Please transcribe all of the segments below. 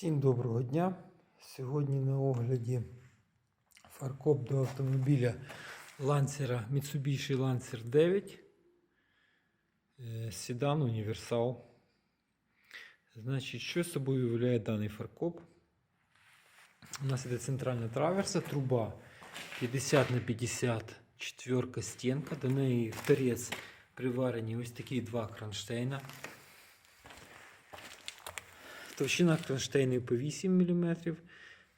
Всім доброго дня. Сьогодні на огляді фаркоп до автомобіля Lancer Mitsubishi Lancer 9. е, Седан універсал. Значить, що собою являє даний фаркоп? У нас іде центральна траверса, труба 50 на 50 четверка стінка. До неї в торець приварені ось такі два кронштейна. Товщина кронштейнів по 8 мм.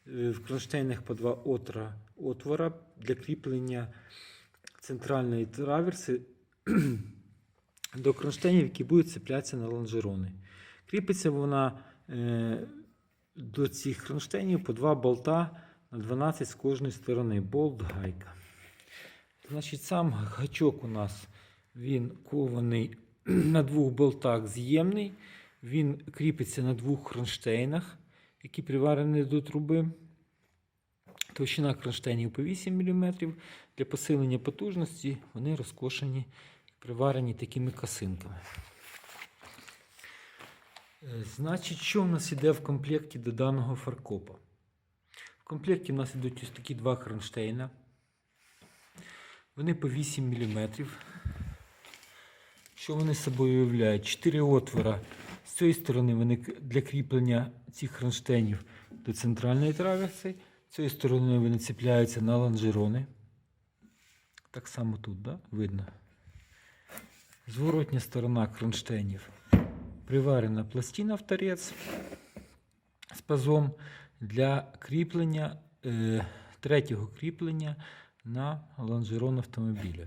В кронштейнах по два отра, отвора для кріплення центральної траверси до кронштейнів, які будуть цеплятися на лонжерони. Кріпиться вона е, до цих кронштейнів по два болта на 12 з кожної сторони. Болт гайка. Значить, сам гачок у нас він кований на двох болтах з'ємний. Він кріпиться на двох кронштейнах, які приварені до труби. Товщина кронштейнів по 8 мм. Для посилення потужності вони розкошені і приварені такими косинками. Е, Значить, що в нас йде в комплекті до даного фаркопа? В комплекті в нас йдуть ось такі два кронштейна. Вони по 8 мм. Що вони собою уявляють? Чотири отвора. З цієї сторони вони для кріплення цих кронштейнів до центральної траверси. З цієї сторони вони цепляються на лонжерони. Так само тут, да? видно. Зворотня сторона кронштейнів. Приварена пластина в торець з пазом для кріплення е, третього кріплення на лонжерон автомобіля.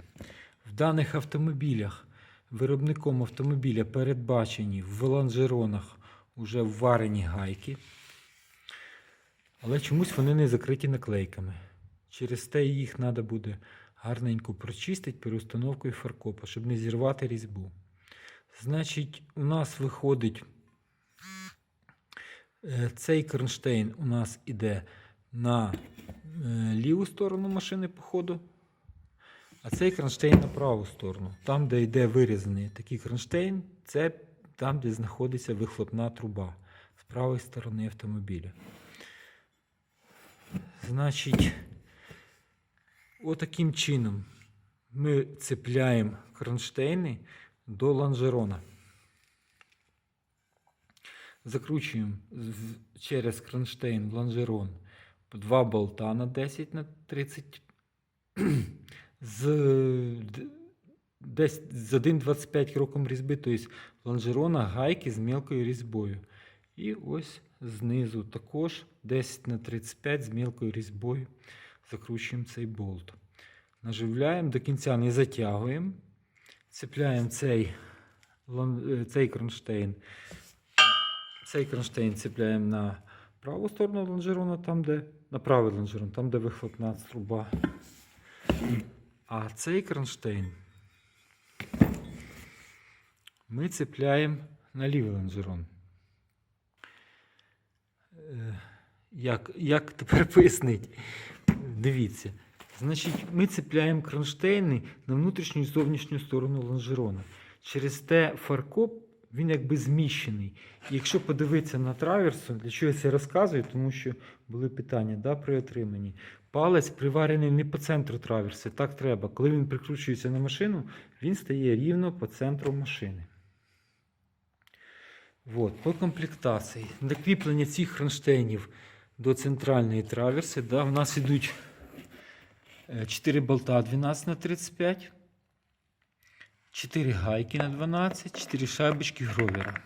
В даних автомобілях виробником автомобіля передбачені в лонжеронах вже вварені гайки, але чомусь вони не закриті наклейками. Через те їх треба буде гарненько прочистити перед установкою фаркопа, щоб не зірвати різьбу. Значить, у нас виходить е, цей кронштейн у нас іде на е, ліву сторону машини по ходу, а цей кронштейн на праву сторону. Там, де йде вирізаний такий кронштейн, це там, де знаходиться вихлопна труба з правої сторони автомобіля. Значить, отаким чином ми цепляємо кронштейни до лонжерона. Закручуємо через кронштейн в лонжерон два болта на 10 на 30 з десь з 1,25 кроком різьби, тобто лонжерона гайки з мілкою різьбою. І ось знизу також 10 на 35 з мілкою різьбою закручуємо цей болт. Наживляємо до кінця, не затягуємо. Цепляємо цей, е, цей кронштейн. Цей кронштейн цепляємо на праву сторону лонжерона, там, де на правий лонжерон, там, де вихлопна труба. А цей кронштейн ми цепляємо на лівий лонжерон. Е, Як, як тепер пояснити? Дивіться. Значить, ми цепляємо кронштейни на внутрішню і зовнішню сторону лонжерона. Через те фаркоп він якби зміщений. І якщо подивитися на траверсу, для чого я це розказую, тому що були питання да, при отриманні. Палець приварений не по центру траверси, так треба. Коли він прикручується на машину, він стає рівно по центру машини. От, по комплектації. Для кріплення цих кронштейнів до центральної траверси, да, в нас йдуть 4 болта 12 на 35, 4 гайки на 12, 4 шайбочки гровера.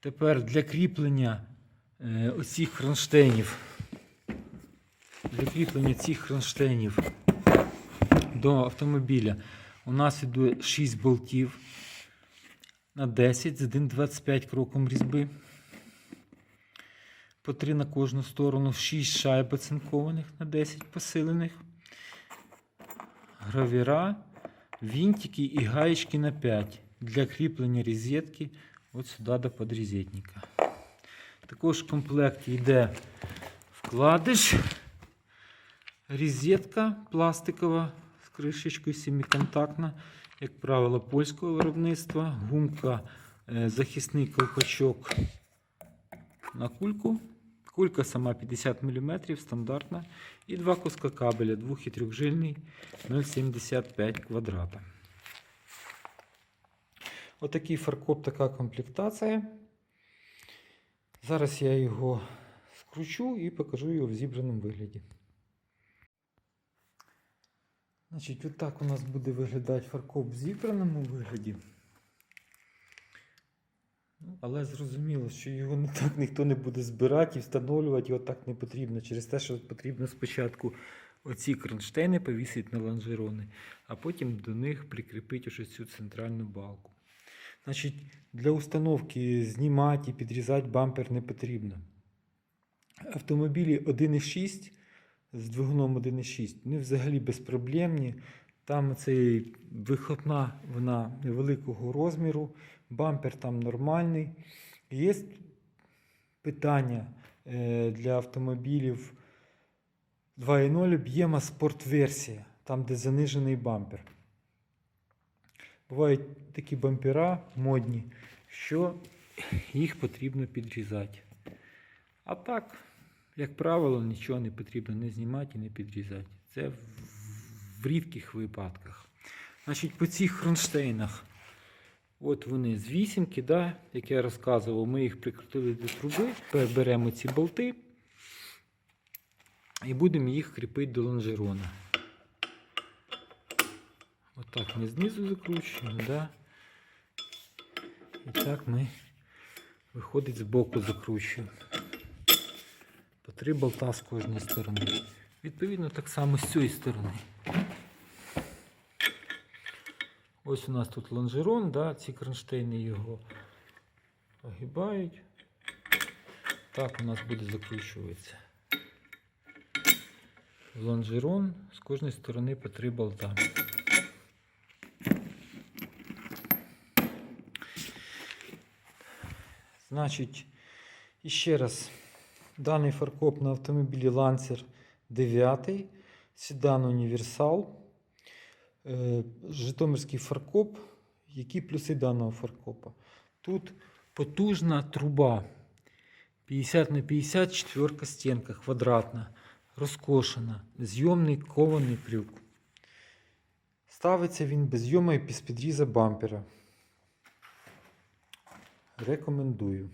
Тепер для кріплення е, оцих кронштейнів, для кріплення цих кронштейнів до автомобіля у нас іде 6 болтів на 10 з 1,25 кроком різьби. По 3 на кожну сторону, 6 шайб оцинкованих на 10 посилених. Гравіра, вінтики і гаєчки на 5 для кріплення розетки от сюди до подрізетника. Також в комплекті йде вкладиш, розетка пластикова з кришечкою семиконтактна, як правило, польського виробництва, гумка, е, захисний колпачок на кульку. Кулька сама 50 мм, стандартна. І два куска кабеля 2 і 3 жильний 0,75 квадрата. Отакий фаркоп, така комплектація. Зараз я його скручу і покажу його в зібраному вигляді. Значить, отак у нас буде виглядати фаркоп в зібраному вигляді. Ну, Але зрозуміло, що його не так ніхто не буде збирати і встановлювати його так не потрібно. Через те, що потрібно спочатку оці кронштейни повісити на лонжерони, а потім до них прикріпити вже цю центральну балку. Значить, для установки знімати і підрізати бампер не потрібно. Автомобілі 1.6 з двигуном 1.6, вони взагалі безпроблемні. Там цей вихлопна вона невеликого розміру, бампер там нормальний. Є питання е, для автомобілів 2.0 об'єма спортверсія, там де занижений бампер. Бувають такі бампера модні, що їх потрібно підрізати. А так, як правило, нічого не потрібно не знімати і не підрізати. Це в, рідких випадках. Значить, по цих кронштейнах, от вони з вісімки, да, як я розказував, ми їх прикрутили до труби, беремо ці болти і будемо їх кріпити до лонжерона. Отак ми знизу закручуємо, да. І так ми виходить з боку закручуємо. Три болта з кожної сторони. Відповідно, так само з цієї сторони. Ось у нас тут лонжерон, да, ці кронштейни його огибають. Так у нас буде закручуватися. Лонжерон з кожної сторони по три болта. Значить, іще раз, даний фаркоп на автомобілі Lancer 9, седан Універсал, е, Житомирський фаркоп. Які плюси даного фаркопа? Тут потужна труба 50 на 50 четверка стінка квадратна, розкошена, зйомний кований крюк. Ставиться він без зйома і без підріза бампера. Рекомендую.